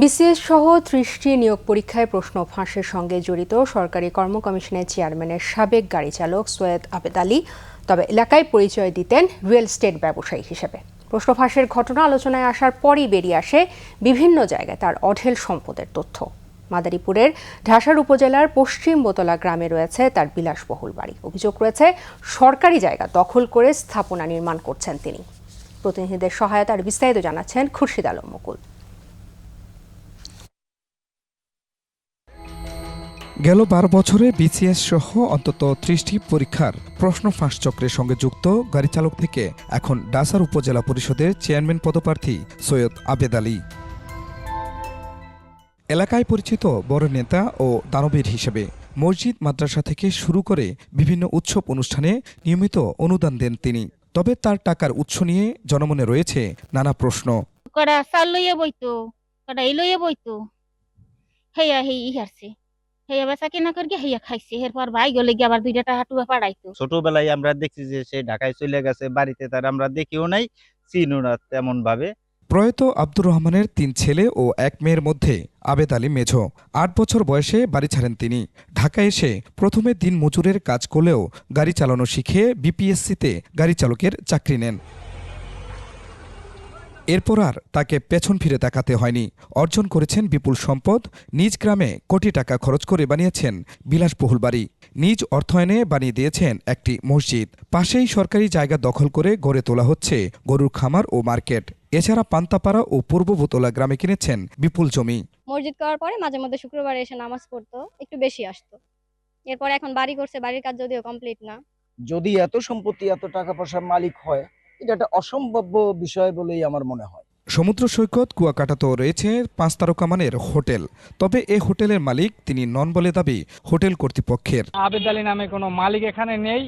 BCS সহ ত্রিশটি নিয়োগ পরীক্ষায় প্রশ্ন ফাঁসের সঙ্গে জড়িত সরকারি কর্ম কমিশনের চেয়ারম্যানের সাবেক গাড়ি চালক সৈয়দ আবেদ আলী, তবে এলাকায় পরিচয় দিতেন রিয়েল স্টেট ব্যবসায়ী হিসেবে। প্রশ্ন ফাঁসের ঘটনা আলোচনায় আসার পরই বেরিয়ে আসে বিভিন্ন জায়গায় তার অঢেল সম্পদের তথ্য। মাদারীপুরের ঢাসার উপজেলার পশ্চিম বোতলা গ্রামে রয়েছে তার বিলাসবহুল বাড়ি। অভিযোগ রয়েছে, সরকারি জায়গা দখল করে স্থাপনা নির্মাণ করছেন তিনি। প্রতিনিধিদের সহায়তার বিস্তারিত জানাচ্ছেন খুরশিদ আলম মুকুল। গেল বারো বছরে বিসিএস সহ অন্তত ত্রিশটি পরীক্ষার প্রশ্ন ফাঁস চক্রের সঙ্গে যুক্ত গাড়ি চালক থেকে এখন ডাসার উপজেলা পরিষদের চেয়ারম্যান পদপ্রার্থী সৈয়দ আবেদ আলী। এলাকায় পরিচিত বড় নেতা ও দানবীর হিসেবে মসজিদ, মাদ্রাসা থেকে শুরু করে বিভিন্ন উৎসব অনুষ্ঠানে নিয়মিত অনুদান দেন তিনি। তবে তার টাকার উৎস নিয়ে জনমনে রয়েছে নানা প্রশ্ন। কটা চাল লইয়া বইতো কটা এই লইয়া বইতো। হেয়া হেই হারছে হেয়া বেচা কেনা করি হেয়া খাইছে এরপর ভাই গলে গিয়ে আবার দুইটা টাকা টুয়া পাড়াইতো। ছোটবেলায় আমরা দেখছি যে সে ঢাকায় চলে গেছে বাড়িতে তার আমরা দেখিও নাই চিনিও না তেমন ভাবে প্রয়াত আব্দুর রহমানের তিন ছেলে ও এক মেয়ের মধ্যে আবেদ আলী মেঝো। আট বছর বয়সে বাড়ি ছাড়েন তিনি। ঢাকায় এসে প্রথমে দিন মজুরের কাজ করলেও গাড়ি চালানো শিখে বিপিএসসিতে গাড়ি চালকের চাকরি নেন। এরপর আর তাকে পেছন ফিরে তাকাতে হয়নি। অর্জন করেছেন বিপুল সম্পদ নিজ গ্রামে কোটি টাকা খরচ করে বানিয়েছেন বিলাসবহুল বাড়ি। নিজ অর্থায়নে বানিয়ে দিয়েছেন একটি মসজিদ। পাশেই সরকারি জায়গা দখল করে গড়ে তোলা হচ্ছে গরুর খামার ও মার্কেট। এছাড়া পান্তাপাড়া ও পূর্ব বোতলা গ্রামে কিনেছেন বিপুল জমি। মসজিদ করার পরে মাঝে মধ্যে শুক্রবারে এসে নামাজ পড়তো একটু বেশি আসতো। এরপর এখন বাড়ি করছে বাড়ির কাজ যদিও কমপ্লিট না। যদি এত সম্পত্তি এত টাকা পয়সার মালিক হয় এটা একটা অসম্ভাব্য বিষয় বলেই আমার মনে হয়। সমুদ্র সৈকত কুয়াকাটাতেও রয়েছে পাঁচ তারকা মানের হোটেল। তবে এ হোটেলের মালিক তিনি নন বলে দাবি হোটেল কর্তৃপক্ষের। আবেদ আলী নামে কোনো মালিক এখানে নেই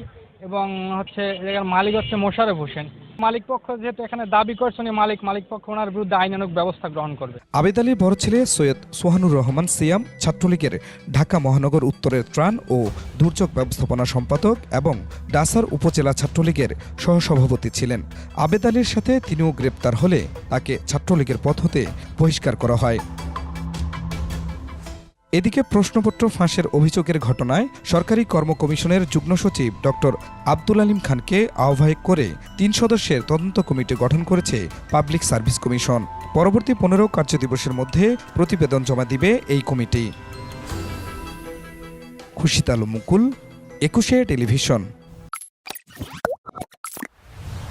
এবং হচ্ছে এর মালিক হচ্ছে মোশারফ হোসেন। মালিক পক্ষ যেহেতু এখানে দাবি করছে, উনি মালিক মালিক পক্ষ ওনার বিরুদ্ধে আইনানুক ব্যবস্থা গ্রহণ করবে। আবেদ আলীর বড় ছেলে সৈয়দ সোহানুর রহমান সিয়াম, ছাত্রলীগের ঢাকা মহানগর উত্তরের ত্রাণ ও দুর্যোগ ব্যবস্থাপনা সম্পাদক এবং ডাসার উপজেলা ছাত্রলীগের সহসভাপতি ছিলেন। আবেদ আলীর সাথে তিনিও গ্রেপ্তার হলে তাকে ছাত্রলীগের পথ হতে বহিষ্কার করা হয়। এদিকে প্রশ্নপত্র ফাঁসের অভিযোগের ঘটনায় সরকারি কর্ম কমিশনের যুগ্ম সচিব ডক্টর আব্দুল আলিম খানকে আহ্বায়ক করে তিন সদস্যের তদন্ত কমিটি গঠন করেছে পাবলিক সার্ভিস কমিশন। পরবর্তী পনেরো কার্যদিবসের মধ্যে প্রতিবেদন জমা দিবে এই কমিটি। খুশিতালু মুকুল, একুশে টেলিভিশন।